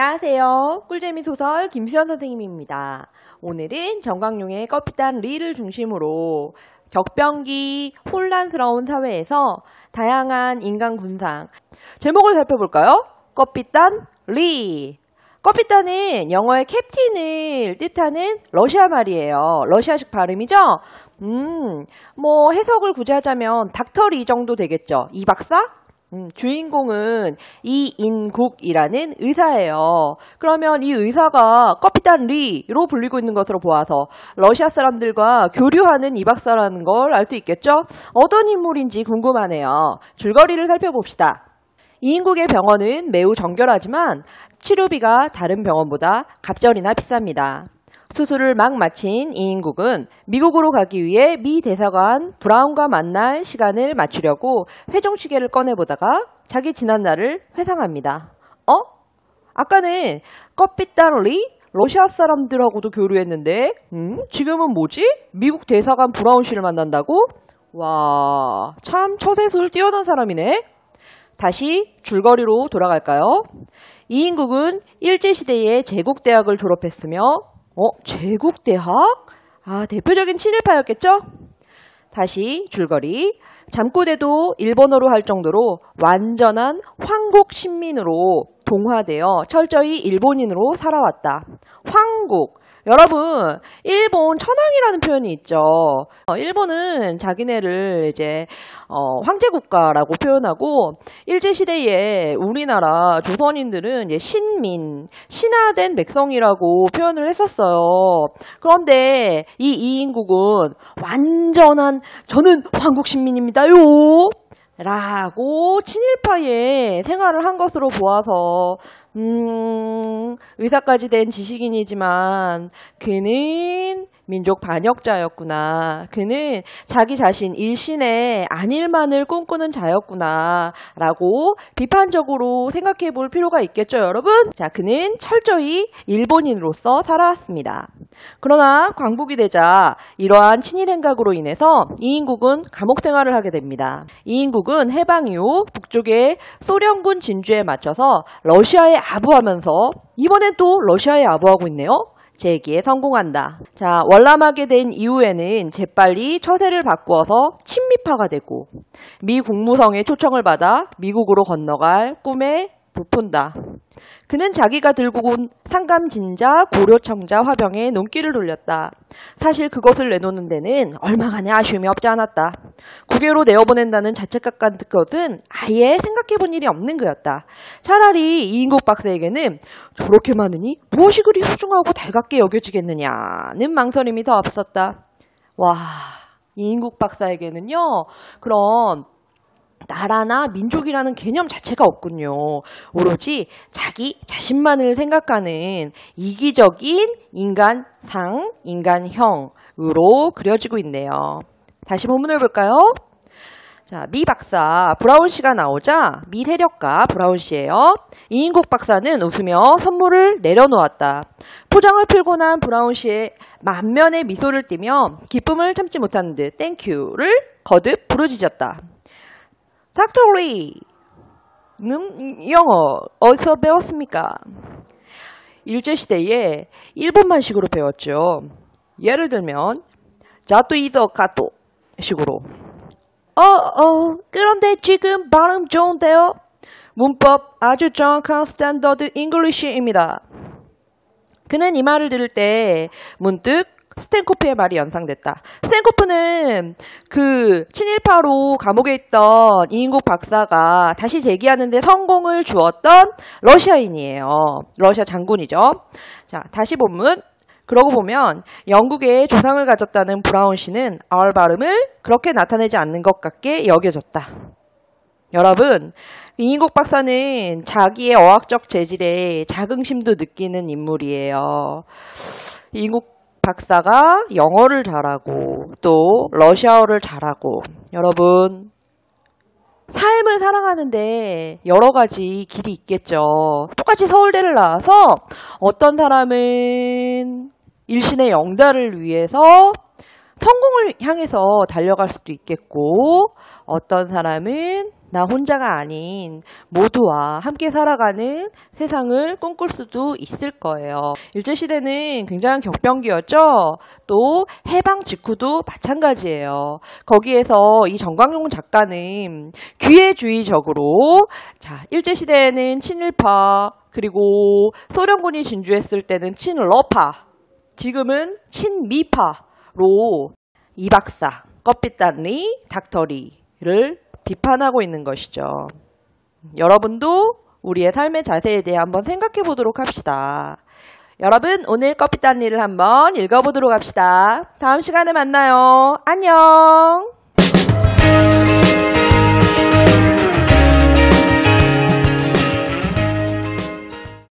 안녕하세요. 꿀재미 소설 김수현 선생님입니다. 오늘은 정광용의 커피단 리를 중심으로 격변기 혼란스러운 사회에서 다양한 인간 군상 제목을 살펴볼까요? 커피단 리 커피단은 영어의 캡틴을 뜻하는 러시아 말이에요. 러시아식 발음이죠? 음, 뭐 해석을 굳이 하자면 닥터리 정도 되겠죠. 이 박사? 음, 주인공은 이인국이라는 의사예요. 그러면 이 의사가 커피단 리로 불리고 있는 것으로 보아서 러시아 사람들과 교류하는 이 박사라는 걸 알 수 있겠죠? 어떤 인물인지 궁금하네요. 줄거리를 살펴봅시다. 이인국의 병원은 매우 정결하지만 치료비가 다른 병원보다 갑절이나 비쌉니다. 수술을 막 마친 이인국은 미국으로 가기 위해 미 대사관 브라운과 만날 시간을 맞추려고 회종시계를 꺼내보다가 자기 지난 날을 회상합니다. 어? 아까는 껍빛다리 러시아 사람들하고도 교류했는데 음? 지금은 뭐지? 미국 대사관 브라운 씨를 만난다고? 와, 참 처세술 뛰어난 사람이네. 다시 줄거리로 돌아갈까요? 이인국은 일제시대에 제국대학을 졸업했으며 어? 제국대학? 아, 대표적인 친일파였겠죠? 다시 줄거리. 잠꼬대도 일본어로 할 정도로 완전한 황국 신민으로 동화되어 철저히 일본인으로 살아왔다. 황국. 여러분, 일본 천황이라는 표현이 있죠. 어, 일본은 자기네를 이제 어, 황제 국가라고 표현하고 일제 시대에 우리나라 조선인들은 이제 신민, 신화된 백성이라고 표현을 했었어요. 그런데 이 이인국은 완전한 저는 황국 신민입니다요. 라고 친일파의 생활을 한 것으로 보아서 음, 의사까지 된 지식인이지만 그는 민족 반역자였구나. 그는 자기 자신 일신의 안일만을 꿈꾸는 자였구나. 라고 비판적으로 생각해 볼 필요가 있겠죠, 여러분? 자, 그는 철저히 일본인으로서 살아왔습니다. 그러나 광복이 되자 이러한 친일 행각으로 인해서 이인국은 감옥 생활을 하게 됩니다. 이인국은 해방 이후 북쪽의 소련군 진주에 맞춰서 러시아에 아부하면서 이번엔 또 러시아에 아부하고 있네요. 재기에 성공한다. 자, 월남하게 된 이후에는 재빨리 처세를 바꾸어서 친미파가 되고 미 국무성의 초청을 받아 미국으로 건너갈 꿈에 부푼다. 그는 자기가 들고 온 상감진자, 고려청자 화병에 눈길을 돌렸다. 사실 그것을 내놓는 데는 얼마간의 아쉬움이 없지 않았다. 국외로 내어보낸다는 자책각 같은 것은 아예 생각해본 일이 없는 거였다. 차라리 이인국 박사에게는 저렇게 많으니 무엇이 그리 소중하고 달갑게 여겨지겠느냐는 망설임이 더 앞섰다. 와, 이인국 박사에게는요, 그런 나라나 민족이라는 개념 자체가 없군요. 오로지 자기 자신만을 생각하는 이기적인 인간상, 인간형으로 그려지고 있네요. 다시 본문을 볼까요? 자, 미 박사 브라운 씨가 나오자 미 세력가 브라운 씨예요. 이인국 박사는 웃으며 선물을 내려놓았다. 포장을 풀고 난 브라운 씨의 만면의 미소를 띠며 기쁨을 참지 못하는 듯 땡큐를 거듭 부르짖었다. 닥터리 는 영어 어디서 배웠습니까? 일제시대에 일본만식으로 배웠죠. 예를 들면 자또 이더 가또 식으로 어, 어, 그런데 지금 발음 좋은데요? 문법 아주 정확한 스탠더드 잉글리시입니다. 그는 이 말을 들을 때 문득 스탠코프의 말이 연상됐다. 스탠코프는 그 친일파로 감옥에 있던 이인국 박사가 다시 재기하는데 성공을 주었던 러시아인이에요. 러시아 장군이죠. 자, 다시 본문. 그러고 보면 영국의 조상을 가졌다는 브라운 씨는 R 발음을 그렇게 나타내지 않는 것 같게 여겨졌다. 여러분, 이인국 박사는 자기의 어학적 재질에 자긍심도 느끼는 인물이에요. 이인국 박사가 영어를 잘하고 또 러시아어를 잘하고 여러분 삶을 살아가는데 여러 가지 길이 있겠죠. 똑같이 서울대를 나와서 어떤 사람은 일신의 영달을 위해서 성공을 향해서 달려갈 수도 있겠고 어떤 사람은 나 혼자가 아닌 모두와 함께 살아가는 세상을 꿈꿀 수도 있을 거예요. 일제시대는 굉장한 격변기였죠? 또 해방 직후도 마찬가지예요. 거기에서 이 정광용 작가는 기회주의적으로 자, 일제시대에는 친일파, 그리고 소련군이 진주했을 때는 친러파, 지금은 친미파로 이 박사, 껍빛단리, 닥터리를 비판하고 있는 것이죠. 여러분도 우리의 삶의 자세에 대해 한번 생각해 보도록 합시다. 여러분, 오늘 껍빛단리를 한번 읽어보도록 합시다. 다음 시간에 만나요. 안녕!